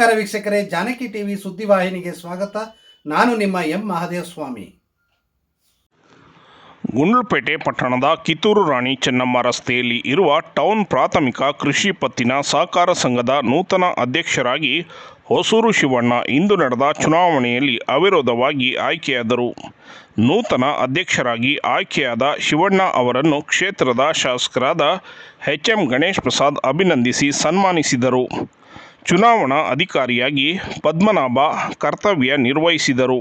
ನಮಸ್ಕಾರ ವೀಕ್ಷಕರೇ, ಜಾನಕಿ ಟಿವಿ ಸುದ್ದಿವಾಹಿನಿಗೆ ಸ್ವಾಗತ. ನಾನು ನಿಮ್ಮ ಎಂ ಮಹಾದೇವ ಸ್ವಾಮಿ ಗುಂಡ್ಲುಪೇಟೆ ಪಟ್ಟಣದ ಕಿತ್ತೂರು ರಾಣಿ ಚೆನ್ನಮ್ಮ ರಸ್ತೆಯಲ್ಲಿ ಇರುವ ಟೌನ್ ಪ್ರಾಥಮಿಕ ಕೃಷಿ ಪತ್ತಿನ ಸಹಕಾರ ಸಂಘದ ನೂತನ ಅಧ್ಯಕ್ಷರಾಗಿ ಹೊಸೂರು ಶಿವಣ್ಣ ಇಂದು ನಡೆದ ಚುನಾವಣೆಯಲ್ಲಿ ಅವಿರೋಧವಾಗಿ ಆಯ್ಕೆಯಾದರು. ನೂತನ ಅಧ್ಯಕ್ಷರಾಗಿ ಆಯ್ಕೆಯಾದ ಶಿವಣ್ಣ ಅವರನ್ನು ಕ್ಷೇತ್ರದ ಶಾಸಕರಾದ ಎಚ್ ಎಂ ಗಣೇಶ್ ಪ್ರಸಾದ್ ಅಭಿನಂದಿಸಿ ಸನ್ಮಾನಿಸಿದರು. ಚುನಾವಣಾ ಅಧಿಕಾರಿಯಾಗಿ ಪದ್ಮನಾಭ ಕರ್ತವ್ಯ ನಿರ್ವಹಿಸಿದರು.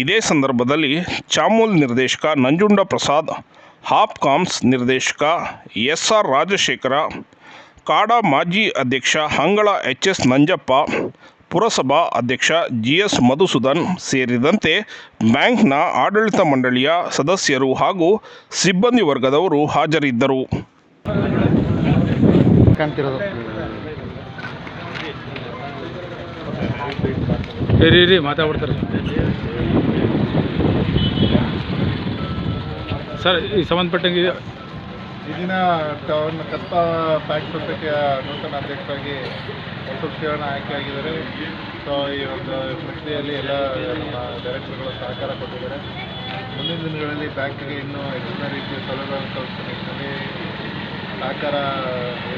ಇದೇ ಸಂದರ್ಭದಲ್ಲಿ ಚಾಮೂಲ್ ನಿರ್ದೇಶಕ ನಂಜುಂಡ ಪ್ರಸಾದ್, ಹಾಪ್ಕಾಮ್ಸ್ ನಿರ್ದೇಶಕ ಎಸ್ ಆರ್ ರಾಜಶೇಖರ, ಕಾಡಾ ಮಾಜಿ ಅಧ್ಯಕ್ಷ ಹಂಗಳ ಎಚ್ ಎಸ್ ನಂಜಪ್ಪ, ಪುರಸಭಾ ಅಧ್ಯಕ್ಷ ಜಿ ಎಸ್ ಮಧುಸೂದನ್ ಸೇರಿದಂತೆ ಬ್ಯಾಂಕ್ನ ಆಡಳಿತ ಮಂಡಳಿಯ ಸದಸ್ಯರು ಹಾಗೂ ಸಿಬ್ಬಂದಿ ವರ್ಗದವರು ಹಾಜರಿದ್ದರು. ಇರಿ ಇರಿ ಮಾತಾಡ್ತಾರೆ ಸರ್, ಈ ಸಂಬಂಧಪಟ್ಟಂಗೆ ಇದಿನ ಟೌನ್ ಕಸ್ಬ ಬ್ಯಾಂಕ್ ಸಂಸ್ಥೆಯ ನೂತನ ಅಧ್ಯಕ್ಷರಾಗಿ ಹೊಸೂರು ಆಯ್ಕೆ ಆಯ್ಕೆಯಾಗಿದ್ದಾರೆ ಸೊ ಈ ಒಂದು ಪ್ರಕ್ರಿಯೆಯಲ್ಲಿ ಎಲ್ಲ ನಮ್ಮ ಡೈರೆಕ್ಟರ್ಗಳು ಸಹಕಾರ ಕೊಟ್ಟಿದ್ದಾರೆ. ಮುಂದಿನ ದಿನಗಳಲ್ಲಿ ಬ್ಯಾಂಕಿಗೆ ಇನ್ನೂ ಹೆಚ್ಚಿನ ರೀತಿಯ ಸೌಲಭ್ಯಗಳನ್ನು ಸಹಕಾರ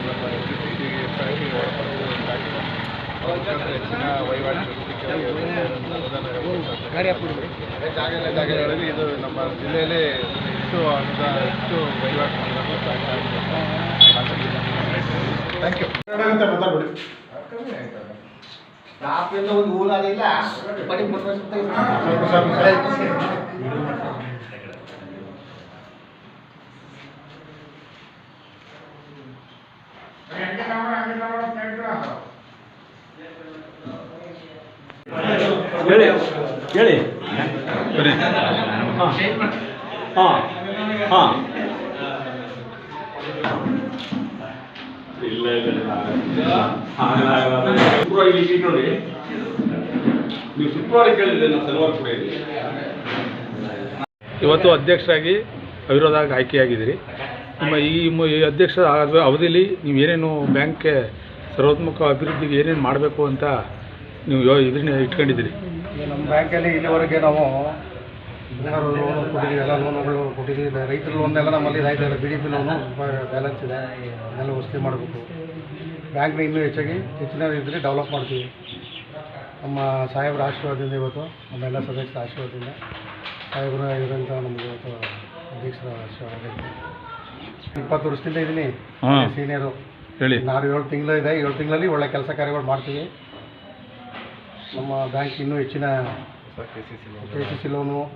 ನಮ್ಮ ಎಸ್ ಸಿ ಸಿ ಬ್ಯಾಂಕಿನ ಅವ್ರ ಮುಖಾಂತರ ಹೆಚ್ಚಿನ ವಹಿವಾಟು ಜಾಗಗಳಲ್ಲಿ ಇದು ನಮ್ಮ ಜಿಲ್ಲೆಯಲ್ಲಿ ಹೆಚ್ಚು ಅನುದಾನ ಹೆಚ್ಚು ವಹಿವಾಟು ಮಾಡೋದು ಥ್ಯಾಂಕ್ ಯು ರಾತ್ರಿಯಿಂದ ಒಂದು ಊರಾಗಿಲ್ಲ ಬಡಿ ಹೇಳಿ ಹೇಳಿ ಹಾಂ ಹಾಂ ಇಲ್ಲ ಇಲ್ಲಿ ನೋಡಿ ನೀವು ಶುಕ್ರವಾರ ಕೇಳಿದ್ರೆ ನಾನು ಶನಿವಾರ ಕೂಡ ಇವತ್ತು ಅಧ್ಯಕ್ಷರಾಗಿ ಅವಿರೋಧವಾಗಿ ಆಯ್ಕೆಯಾಗಿದ್ದೀರಿ. ನಿಮ್ಮ ಈ ಈ ಅಧ್ಯಕ್ಷ ಆದ ಅವಧಿಯಲ್ಲಿ ನೀವು ಏನೇನು ಬ್ಯಾಂಕ್ಗೆ ಸರ್ವೋತ್ಮುಖ ಅಭಿವೃದ್ಧಿಗೆ ಏನೇನು ಮಾಡಬೇಕು ಅಂತ ನೀವು ಯೋ ಇದನ್ನ ಇಟ್ಕೊಂಡಿದ್ದೀರಿ? ನಮ್ಮ ಬ್ಯಾಂಕಲ್ಲಿ ಇಲ್ಲಿವರೆಗೆ ನಾವು ಬಂಗಾರ ಲೋನ್ ಕೊಟ್ಟಿದ್ದೀವಿ, ಎಲ್ಲ ಲೋನುಗಳು ಕೊಟ್ಟಿದ್ದೀವಿ. ರೈತರ ಲೋನ್ನೆಲ್ಲ ನಮ್ಮಲ್ಲಿ ರೈತರ B D P loan balance ಇದೆ. ಅದನ್ನೆಲ್ಲ ವಸೂಲಿ ಮಾಡಬೇಕು. ಬ್ಯಾಂಕ್ನ ಇನ್ನೂ ಹೆಚ್ಚಾಗಿ ಹೆಚ್ಚಿನ ರೀತಿಯಲ್ಲಿ ಡೆವಲಪ್ ಮಾಡ್ತೀವಿ. ನಮ್ಮ ಸಾಹೇಬರ ಆಶೀರ್ವಾದದಿಂದ ಇವತ್ತು ನಮ್ಮೆಲ್ಲ ಸದಸ್ಯರ ಆಶೀರ್ವಾದದಿಂದ ಸಾಹೇಬರ ಇರುವಂಥ ನಮಗೆ ಇವತ್ತು ಅಧ್ಯಕ್ಷರ ಆಶೀರ್ವಾದ. ಇಪ್ಪತ್ತು ವರ್ಷದಿಂದ ಇದೀನಿ. ಹಾಂ. ಸೀನಿಯರು ಹೇಳಿ. ನಾನು ಏಳು ತಿಂಗಳು ಇದೆ. ಏಳು ತಿಂಗಳಲ್ಲಿ ಒಳ್ಳೆ ಕೆಲಸ ಕಾರ್ಯಗಳು ಮಾಡ್ತೀವಿ. ನಮ್ಮ ಬ್ಯಾಂಕ್ ಇನ್ನೂ ಹೆಚ್ಚಿನ ಕೆ ಸಿ ಸಿ ಲೋನು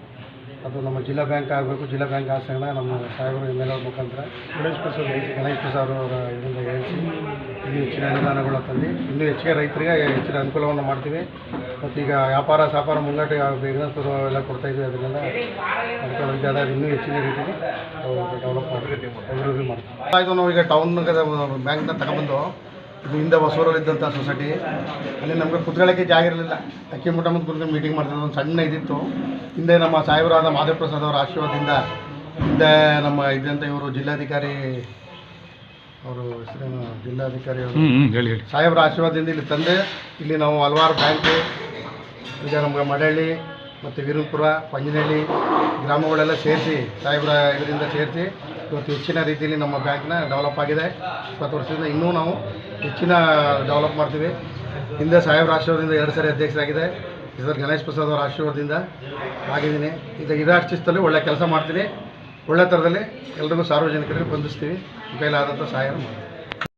ಅದು ನಮ್ಮ ಜಿಲ್ಲಾ ಬ್ಯಾಂಕ್ ಆಗಬೇಕು ಜಿಲ್ಲಾ ಬ್ಯಾಂಕ್ ಆಸೆನ ನಮ್ಮ ಸಾಹೇಬರು ಎಂ ಎಲ್ ಅವ್ರ ಮುಖಾಂತರ ಗಣೇಶ್ ಪ್ರಸಾದ್ ಗಣೇಶ್ ಪ್ರಸಾದ್ ಅವರ ಇದರಿಂದ ಹೇಳಿಸಿ ಇನ್ನೂ ಹೆಚ್ಚಿನ ಅನುದಾನಗಳು ತಂದು ಇನ್ನೂ ಹೆಚ್ಚಿಗೆ ರೈತರಿಗೆ ಹೆಚ್ಚಿನ ಅನುಕೂಲವನ್ನು ಮಾಡ್ತೀವಿ. ಮತ್ತು ಈಗ ವ್ಯಾಪಾರ ಸಾಪಾರ ಮುಂಗಟ್ಟೆ ಬಿಸ್ನೆಸ್ ಎಲ್ಲ ಕೊಡ್ತಾ ಇದ್ವಿ ಅದನ್ನೆಲ್ಲ ಅನುಕೂಲ ಇದೆ ಅದಾದ ಇನ್ನೂ ಹೆಚ್ಚಿನ ರೀತಿಯಲ್ಲಿ ಡೆವಲಪ್ ಮಾಡಿ ಅಭಿವೃದ್ಧಿ ಮಾಡ್ತೀವಿ. ಆಯಿತು ನಾವು ಈಗ ಟೌನ್ ಬ್ಯಾಂಕ್ನ ತಗೊಂಬಂದು ಇದು ಹಿಂದೆ ಹೊಸೂರಲ್ಲಿದ್ದಂಥ ಸೊಸೈಟಿ. ಅಲ್ಲಿ ನಮಗೆ ಕುತ್ಕೊಳ್ಳೋಕ್ಕೆ ಜಾಗ ಇರಲಿಲ್ಲ. ಅಕ್ಕಿ ಮುಟ್ಟ ಮುಂದೆ ಕುತ್ಕೊಂಡು ಮೀಟಿಂಗ್ ಮಾಡ್ತಿದ್ವಿ ಒಂದು ಸಣ್ಣ ಇದಿತ್ತು. ಹಿಂದೆ ನಮ್ಮ ಸಾಹೇಬರಾದ ಮಾಧವ ಪ್ರಸಾದ್ ಅವರ ಆಶೀರ್ವಾದದಿಂದ ಹಿಂದೆ ನಮ್ಮ ಇದ್ದಂಥ ಇವರು ಜಿಲ್ಲಾಧಿಕಾರಿ ಅವರು ಹೆಸರೇನು? ಜಿಲ್ಲಾಧಿಕಾರಿ ಅವರು. ಹೇಳಿ. ಸಾಹೇಬರ ಆಶೀರ್ವಾದದಿಂದ ಇಲ್ಲಿ ತಂದೆ. ಇಲ್ಲಿ ನಾವು ಹಲವಾರು ಬ್ಯಾಂಕು ಈಗ ನಮ್ಗೆ ಮಡಹಳ್ಳಿ ಮತ್ತು ವೀರಪುರ ಪಂಜನಹಳ್ಳಿ ಗ್ರಾಮಗಳೆಲ್ಲ ಸೇರಿಸಿ ಸಾಹೇಬರ ಇದರಿಂದ ಸೇರಿಸಿ ಇವತ್ತು ಹೆಚ್ಚಿನ ರೀತಿಯಲ್ಲಿ ನಮ್ಮ ಬ್ಯಾಂಕ್ನ ಡೆವಲಪ್ ಆಗಿದೆ. ಇಪ್ಪತ್ತು ವರ್ಷದಿಂದ ಇನ್ನೂ ನಾವು ಹೆಚ್ಚಿನ ಡೆವಲಪ್ ಮಾಡ್ತೀವಿ. ಹಿಂದೆ ಸಾಹೇಬ್ ಆಶೀರ್ವಾದದಿಂದ ಎರಡು ಸಾರಿ ಅಧ್ಯಕ್ಷರಾಗಿದೆ. ಸರ್ ಗಣೇಶ್ ಪ್ರಸಾದ್ ಅವರ ಆಶೀರ್ವಾದದಿಂದ ಆಗಿದ್ದೀನಿ. ಈಗ ಇದಾರ್ಚಿಸ್ತಲ್ಲಿ ಒಳ್ಳೆ ಕೆಲಸ ಮಾಡ್ತೀನಿ. ಒಳ್ಳೆ ಥರದಲ್ಲಿ ಎಲ್ರಿಗೂ ಸಾರ್ವಜನಿಕರಿಗೆ ಬಂಧಿಸ್ತೀವಿ ಕೈಲಾದಂಥ ಸಹಾಯ ಮಾಡ್ತೀವಿ